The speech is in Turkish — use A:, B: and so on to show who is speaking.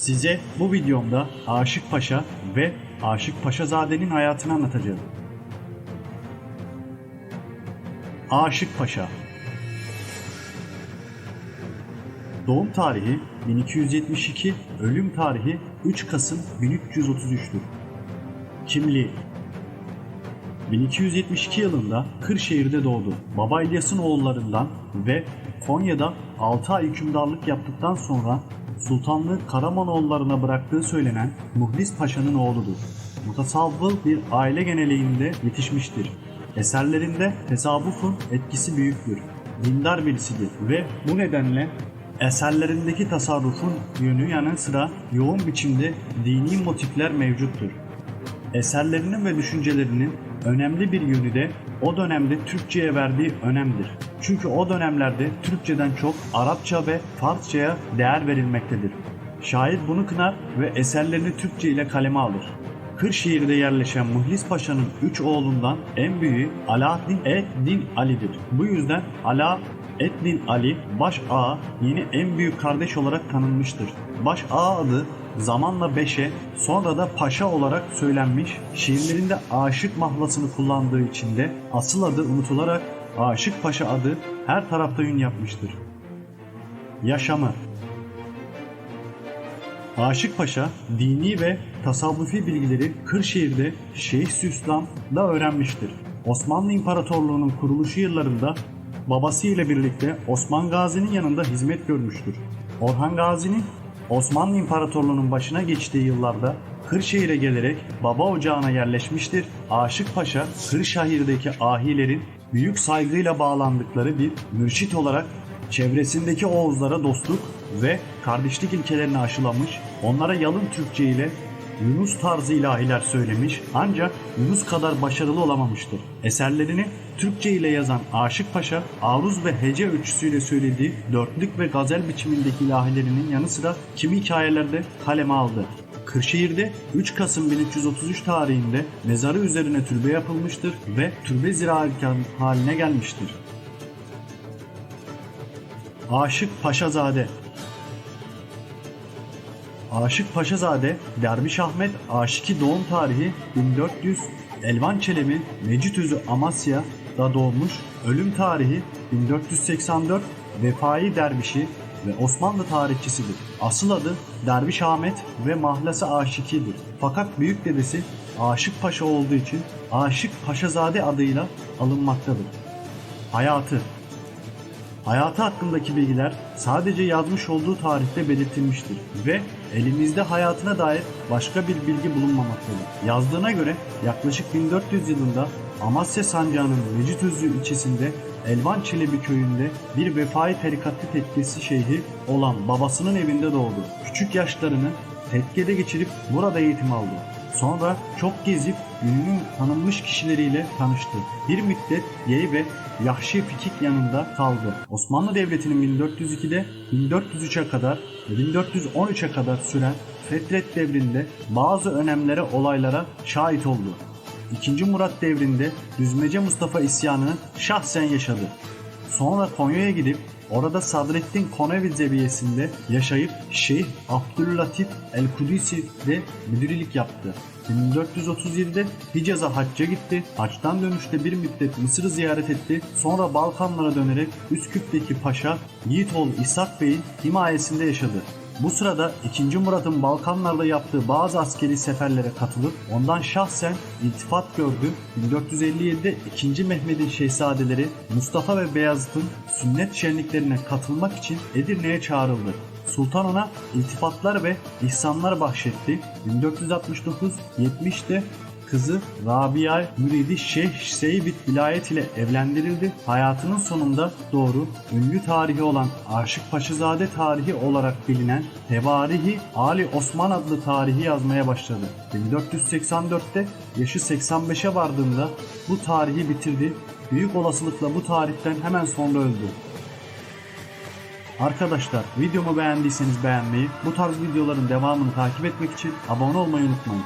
A: Size bu videomda Aşık Paşa ve Aşık Paşazade'nin hayatını anlatacağım. Aşık Paşa Doğum tarihi 1272, ölüm tarihi 3 Kasım 1333'tür. Kimliği 1272 yılında Kırşehir'de doğdu. Baba İlyas'ın oğullarından ve Konya'da 6 ay hükümdarlık yaptıktan sonra Sultanlığı Karamanoğullarına bıraktığı söylenen Muhlis Paşa'nın oğludur. Mutasavvıl bir aile geneliğinde yetişmiştir. Eserlerinde tesavvufun etkisi büyüktür. Dindar birisidir ve bu nedenle eserlerindeki tasarrufun yönü yanı sıra yoğun biçimde dini motifler mevcuttur. Eserlerinin ve düşüncelerinin önemli bir yönü de o dönemde Türkçe'ye verdiği önemdir. Çünkü o dönemlerde Türkçeden çok Arapça ve Farsça'ya değer verilmektedir. Şair bunu kınar ve eserlerini Türkçe ile kaleme alır. Kırşehir'de yerleşen Muhlis Paşa'nın üç oğlundan en büyüğü Alaaddin Eddin Ali'dir. Bu yüzden Ala Eddin Ali Baş Ağa yeni en büyük kardeş olarak tanınmıştır. Baş Ağa adı zamanla Beşe sonra da Paşa olarak söylenmiş şiirlerinde aşık mahlasını kullandığı için de asıl adı unutularak Aşık Paşa adı her tarafta ün yapmıştır. Yaşamı Aşık Paşa dini ve tasavvufi bilgileri Kırşehir'de Şeyh Süslam'da öğrenmiştir. Osmanlı İmparatorluğu'nun kuruluşu yıllarında babası ile birlikte Osman Gazi'nin yanında hizmet görmüştür. Orhan Gazi'nin Osmanlı İmparatorluğu'nun başına geçtiği yıllarda Kırşehir'e gelerek baba ocağına yerleşmiştir. Aşık Paşa Kırşehir'deki ahilerin büyük saygıyla bağlandıkları bir mürşit olarak çevresindeki Oğuzlara dostluk ve kardeşlik ilkelerini aşılamış, onlara yalın Türkçe ile Yunus tarzı ilahiler söylemiş ancak Yunus kadar başarılı olamamıştır. Eserlerini Türkçe ile yazan Aşık Paşa, aruz ve hece ölçüsüyle söylediği dörtlük ve gazel biçimindeki ilahilerinin yanı sıra kimi hikayelerde kaleme aldı. Kırşehir'de 3 Kasım 1333 tarihinde mezarı üzerine türbe yapılmıştır ve türbe ziraatgahı haline gelmiştir. Aşık Paşazade Aşık Paşazade, Derviş Ahmet Aşıki doğum tarihi 1400, Elvan Çelebi Mecitüzü Amasya'da doğmuş, ölüm tarihi 1484, Vefai Dervişi ve Osmanlı tarihçisidir. Asıl adı Derviş Ahmet ve Mahlası Aşiki'dir. Fakat büyük dedesi Aşık Paşa olduğu için Aşık Paşazade adıyla alınmaktadır. Hayatı Hayatı hakkındaki bilgiler sadece yazmış olduğu tarihte belirtilmiştir ve elimizde hayatına dair başka bir bilgi bulunmamaktadır. Yazdığına göre yaklaşık 1400 yılında Amasya Sancağı'nın Mecitözlü ilçesinde Elvan Çelebi köyünde bir vefai tarikatlı tekkesi şeyhi olan babasının evinde doğdu. Küçük yaşlarını tekkede geçirip burada eğitim aldı. Sonra çok gezip gününün tanınmış kişileriyle tanıştı. Bir müddet Yey ve Yahşi Fikik yanında kaldı. Osmanlı Devleti'nin 1402'de 1403'e kadar ve 1413'e kadar süren Fetret devrinde bazı önemlere olaylara şahit oldu. 2. Murat devrinde Düzmece Mustafa isyanını şahsen yaşadı. Sonra Konya'ya gidip orada Sadrettin Konevi Zeviyesi'nde yaşayıp Şeyh Abdüllatif El-Kudüs'de müdürlük yaptı. 1437'de Hicaz'a hacca gitti. Haçtan dönüşte bir müddet Mısır'ı ziyaret etti. Sonra Balkanlara dönerek Üsküp'teki Paşa Yiğitoğlu İshak Bey'in himayesinde yaşadı. Bu sırada 2. Murat'ın Balkanlarda yaptığı bazı askeri seferlere katılıp ondan şahsen iltifat gördü. 1457'de 2. Mehmet'in şehzadeleri Mustafa ve Beyazıt'ın sünnet şenliklerine katılmak için Edirne'ye çağrıldı. Sultan ona iltifatlar ve ihsanlar bahşetti. 1469-70'de kızı Rabia Müridi Şeyh Seybit vilayet ile evlendirildi. Hayatının sonunda doğru ünlü tarihi olan Aşık Paşazade tarihi olarak bilinen Tevarihi Ali Osman adlı tarihi yazmaya başladı. 1484'te yaşı 85'e vardığında bu tarihi bitirdi. Büyük olasılıkla bu tarihten hemen sonra öldü. Arkadaşlar videomu beğendiyseniz beğenmeyi, bu tarz videoların devamını takip etmek için abone olmayı unutmayın.